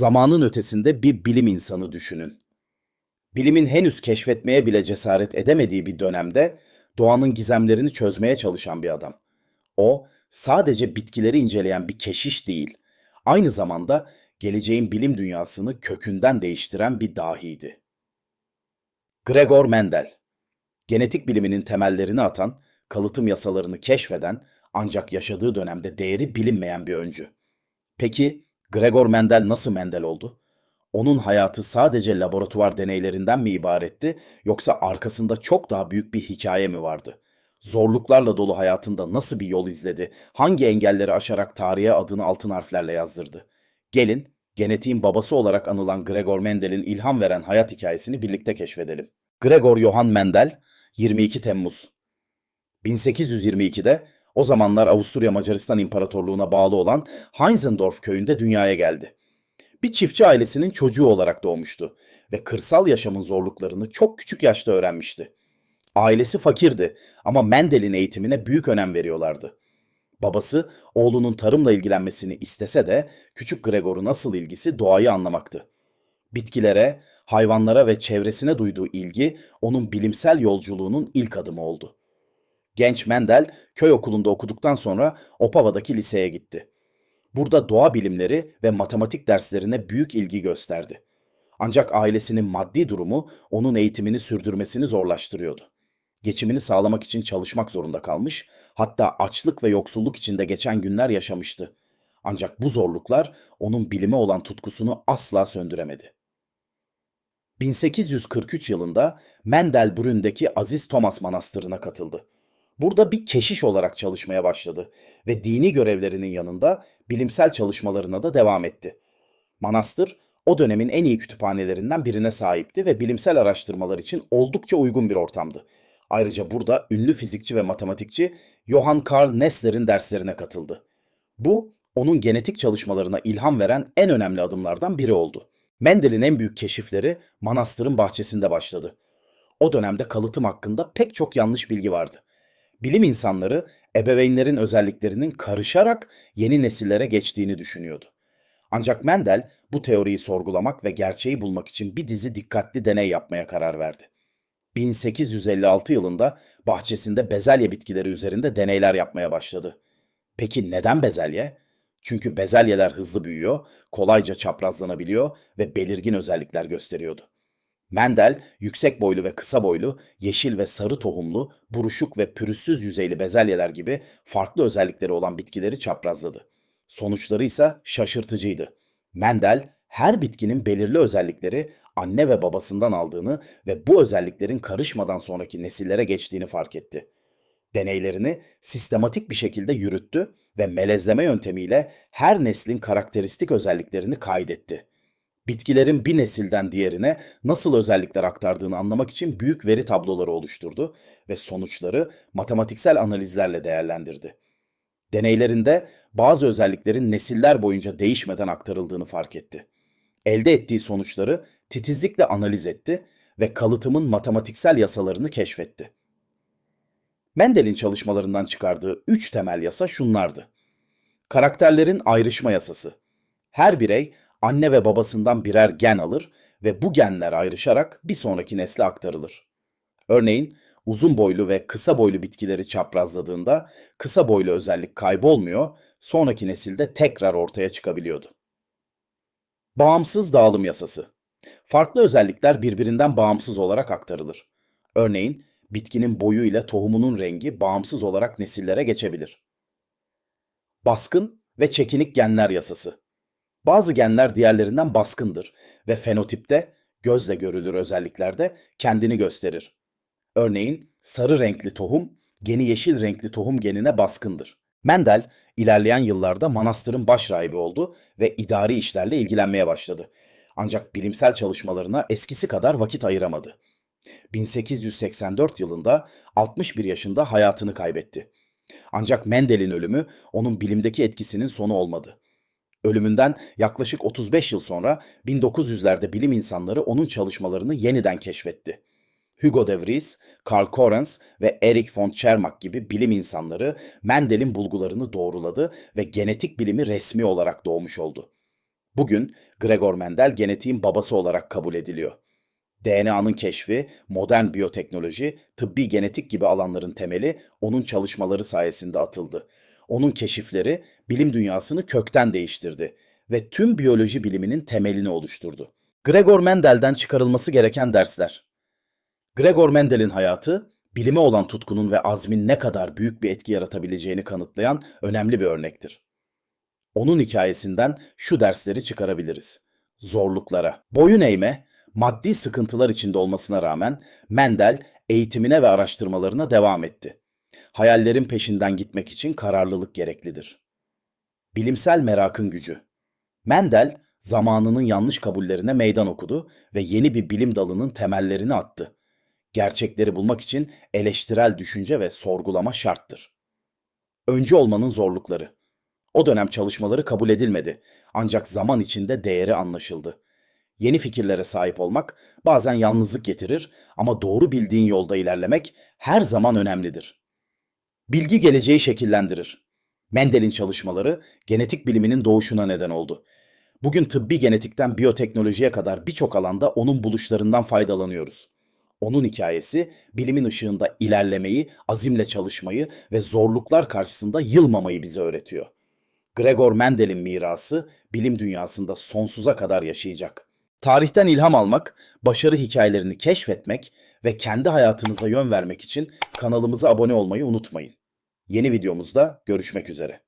Zamanın ötesinde bir bilim insanı düşünün. Bilimin henüz keşfetmeye bile cesaret edemediği bir dönemde doğanın gizemlerini çözmeye çalışan bir adam. O sadece bitkileri inceleyen bir keşiş değil, aynı zamanda geleceğin bilim dünyasını kökünden değiştiren bir dahiydi. Gregor Mendel Genetik biliminin temellerini atan, kalıtım yasalarını keşfeden ancak yaşadığı dönemde değeri bilinmeyen bir öncü. Peki Gregor Mendel nasıl Mendel oldu? Onun hayatı sadece laboratuvar deneylerinden mi ibaretti yoksa arkasında çok daha büyük bir hikaye mi vardı? Zorluklarla dolu hayatında nasıl bir yol izledi? Hangi engelleri aşarak tarihe adını altın harflerle yazdırdı? Gelin genetiğin babası olarak anılan Gregor Mendel'in ilham veren hayat hikayesini birlikte keşfedelim. Gregor Johann Mendel 22 Temmuz 1822'de o zamanlar Avusturya Macaristan İmparatorluğu'na bağlı olan Heinzendorf köyünde dünyaya geldi. Bir çiftçi ailesinin çocuğu olarak doğmuştu ve kırsal yaşamın zorluklarını çok küçük yaşta öğrenmişti. Ailesi fakirdi ama Mendel'in eğitimine büyük önem veriyorlardı. Babası oğlunun tarımla ilgilenmesini istese de küçük Gregor'un asıl ilgisi doğayı anlamaktı. Bitkilere, hayvanlara ve çevresine duyduğu ilgi onun bilimsel yolculuğunun ilk adımı oldu. Genç Mendel köy okulunda okuduktan sonra Opava'daki liseye gitti. Burada doğa bilimleri ve matematik derslerine büyük ilgi gösterdi. Ancak ailesinin maddi durumu onun eğitimini sürdürmesini zorlaştırıyordu. Geçimini sağlamak için çalışmak zorunda kalmış, hatta açlık ve yoksulluk içinde geçen günler yaşamıştı. Ancak bu zorluklar onun bilime olan tutkusunu asla söndüremedi. 1843 yılında Mendelbrünn'deki Aziz Thomas Manastırı'na katıldı. Burada bir keşiş olarak çalışmaya başladı ve dini görevlerinin yanında bilimsel çalışmalarına da devam etti. Manastır o dönemin en iyi kütüphanelerinden birine sahipti ve bilimsel araştırmalar için oldukça uygun bir ortamdı. Ayrıca burada ünlü fizikçi ve matematikçi Johann Karl Nessler'in derslerine katıldı. Bu onun genetik çalışmalarına ilham veren en önemli adımlardan biri oldu. Mendel'in en büyük keşifleri manastırın bahçesinde başladı. O dönemde kalıtım hakkında pek çok yanlış bilgi vardı. Bilim insanları ebeveynlerin özelliklerinin karışarak yeni nesillere geçtiğini düşünüyordu. Ancak Mendel bu teoriyi sorgulamak ve gerçeği bulmak için bir dizi dikkatli deney yapmaya karar verdi. 1856 yılında bahçesinde bezelye bitkileri üzerinde deneyler yapmaya başladı. Peki neden bezelye? Çünkü bezelyeler hızlı büyüyor, kolayca çaprazlanabiliyor ve belirgin özellikler gösteriyordu. Mendel, yüksek boylu ve kısa boylu, yeşil ve sarı tohumlu, buruşuk ve pürüzsüz yüzeyli bezelyeler gibi farklı özellikleri olan bitkileri çaprazladı. Sonuçları ise şaşırtıcıydı. Mendel, her bitkinin belirli özellikleri anne ve babasından aldığını ve bu özelliklerin karışmadan sonraki nesillere geçtiğini fark etti. Deneylerini sistematik bir şekilde yürüttü ve melezleme yöntemiyle her neslin karakteristik özelliklerini kaydetti. Bitkilerin bir nesilden diğerine nasıl özellikler aktardığını anlamak için büyük veri tabloları oluşturdu ve sonuçları matematiksel analizlerle değerlendirdi. Deneylerinde bazı özelliklerin nesiller boyunca değişmeden aktarıldığını fark etti. Elde ettiği sonuçları titizlikle analiz etti ve kalıtımın matematiksel yasalarını keşfetti. Mendel'in çalışmalarından çıkardığı üç temel yasa şunlardı. Karakterlerin ayrışma yasası. Her birey anne ve babasından birer gen alır ve bu genler ayrışarak bir sonraki nesle aktarılır. Örneğin uzun boylu ve kısa boylu bitkileri çaprazladığında kısa boylu özellik kaybolmuyor, sonraki nesilde tekrar ortaya çıkabiliyordu. Bağımsız dağılım yasası. Farklı özellikler birbirinden bağımsız olarak aktarılır. Örneğin bitkinin boyu ile tohumunun rengi bağımsız olarak nesillere geçebilir. Baskın ve çekinik genler yasası. Bazı genler diğerlerinden baskındır ve fenotipte, gözle görülür özelliklerde kendini gösterir. Örneğin sarı renkli tohum, geni yeşil renkli tohum genine baskındır. Mendel, ilerleyen yıllarda manastırın başrahibi oldu ve idari işlerle ilgilenmeye başladı. Ancak bilimsel çalışmalarına eskisi kadar vakit ayıramadı. 1884 yılında 61 yaşında hayatını kaybetti. Ancak Mendel'in ölümü onun bilimdeki etkisinin sonu olmadı. Ölümünden yaklaşık 35 yıl sonra 1900'lerde bilim insanları onun çalışmalarını yeniden keşfetti. Hugo de Vries, Karl Correns ve Erich von Tschermak gibi bilim insanları Mendel'in bulgularını doğruladı ve genetik bilimi resmi olarak doğmuş oldu. Bugün Gregor Mendel genetiğin babası olarak kabul ediliyor. DNA'nın keşfi, modern biyoteknoloji, tıbbi genetik gibi alanların temeli onun çalışmaları sayesinde atıldı. Onun keşifleri bilim dünyasını kökten değiştirdi ve tüm biyoloji biliminin temelini oluşturdu. Gregor Mendel'den çıkarılması gereken dersler. Gregor Mendel'in hayatı, bilime olan tutkunun ve azmin ne kadar büyük bir etki yaratabileceğini kanıtlayan önemli bir örnektir. Onun hikayesinden şu dersleri çıkarabiliriz. Zorluklara, boyun eğme, maddi sıkıntılar içinde olmasına rağmen Mendel eğitimine ve araştırmalarına devam etti. Hayallerin peşinden gitmek için kararlılık gereklidir. Bilimsel merakın gücü. Mendel zamanının yanlış kabullerine meydan okudu ve yeni bir bilim dalının temellerini attı. Gerçekleri bulmak için eleştirel düşünce ve sorgulama şarttır. Öncü olmanın zorlukları. O dönem çalışmaları kabul edilmedi ancak zaman içinde değeri anlaşıldı. Yeni fikirlere sahip olmak bazen yalnızlık getirir ama doğru bildiğin yolda ilerlemek her zaman önemlidir. Bilgi geleceği şekillendirir. Mendel'in çalışmaları genetik biliminin doğuşuna neden oldu. Bugün tıbbi genetikten biyoteknolojiye kadar birçok alanda onun buluşlarından faydalanıyoruz. Onun hikayesi bilimin ışığında ilerlemeyi, azimle çalışmayı ve zorluklar karşısında yılmamayı bize öğretiyor. Gregor Mendel'in mirası bilim dünyasında sonsuza kadar yaşayacak. Tarihten ilham almak, başarı hikayelerini keşfetmek ve kendi hayatınıza yön vermek için kanalımıza abone olmayı unutmayın. Yeni videomuzda görüşmek üzere.